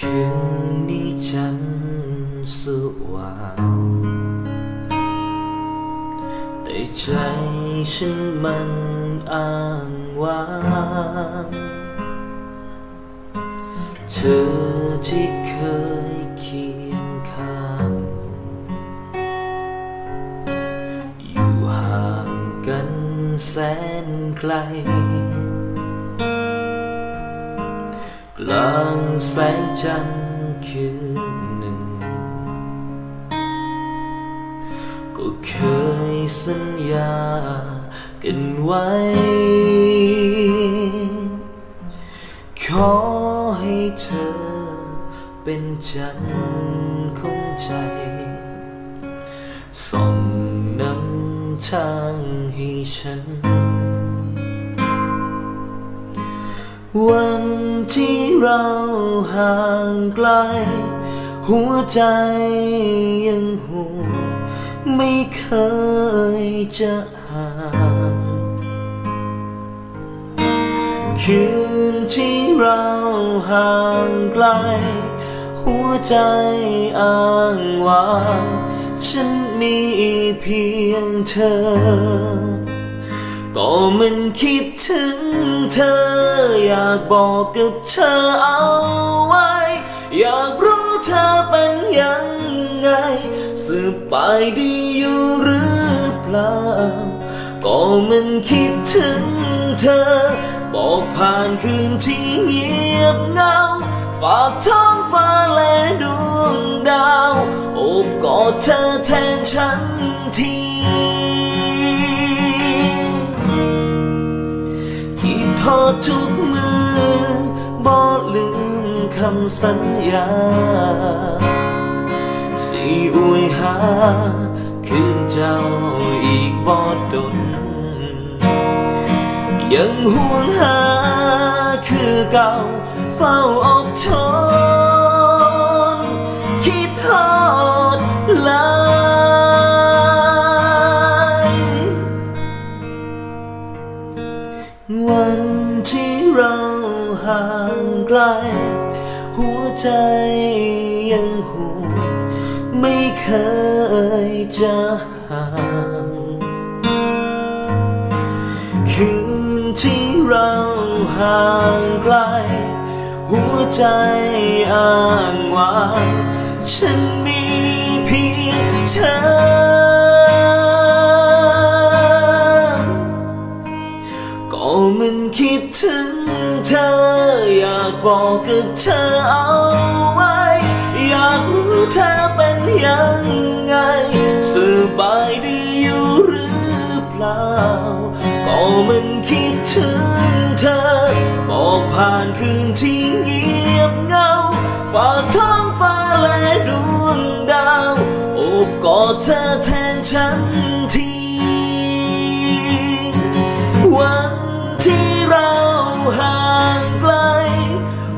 คืนนี้จันทร์สว่างแต่ใจฉันมันอ้างว้างเธอที่เคยเคียงข้าง อยู่ห่างกันแสนไกล ลางแสงจันทร์คืนหนึ่ง ก็เคยสัญญากันไว้ ขอให้เธอเป็นจันทร์ของใจส่องนำทางให้ฉัน วันที่เราห่างไกล หัวใจยังห่วงไม่เคยจะห่างคืนที่เราห่างไกล หัวใจอ้างว้างฉันมีเพียงเธอ ก็มันคิดถึงเธอ อยากบอกกับเธอเอาไว้ อยากรู้เธอเป็นยังไงสบายดีอยู่หรือเปล่า ก็มันคิดถึงเธอ บอกผ่านคืนที่เงียบเงา ฝากท้องฟ้าและดวงดาวโอบกอดเธอแทนฉันทีคิดทอดทุก คำสัญญา สิอวยหา คืนเจ้าอีกบอดนยังห่วงหาคือเก่าเฝ้าอกทน ไม่เคยจะห่างคืนที่เราห่างไกล หัวใจอ้างว้างฉันมีเพียงเธอก็มันคิดถึงเธออยากบอกกับเธอเอาไว้ อยากรู้เธอเป็นยังไง สบายดีอยู่หรือเปล่า ก็มันคิดถึงเธอ บอกผ่านคืนที่เงียบเงา ฝากท้องฟ้าและดวงดาวโอบกอดเธอแทนฉันทีวันที่เราห่างไกล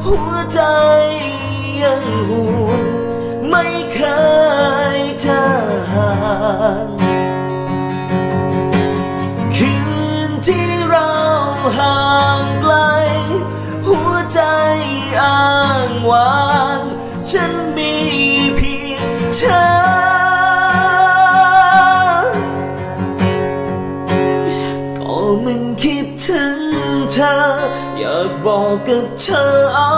หัวใจ ยังห่วงไม่เคยจะห่างคืนที่เราห่างไกล หัวใจอ้างว้าง ฉันมีเพียงเธอก็มันคิดถึงเธอ อยากบอกกับเธอเอา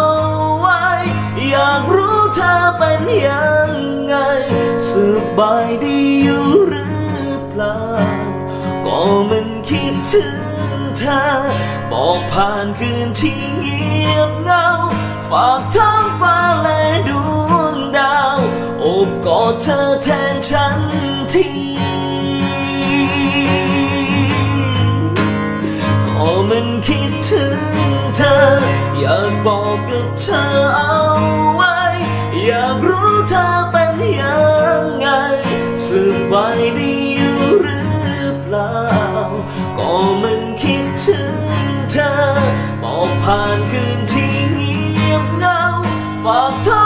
เป็นยังไงสบายดีอยู่หรือเปล่า ก็มันคิดถึงเธอ บอกผ่านคืนที่เงียบเงา ฝากท้องฟ้าและดวงดาวโอบกอดเธอแทนฉันทีก็มันคิดถึงเธอ อยากบอกกับเธอ สบายดีอยู่หรือเปล่า ก็มันคิดถึงเธอ บอกผ่านคืนที่เงียบเงา ฝากเธอ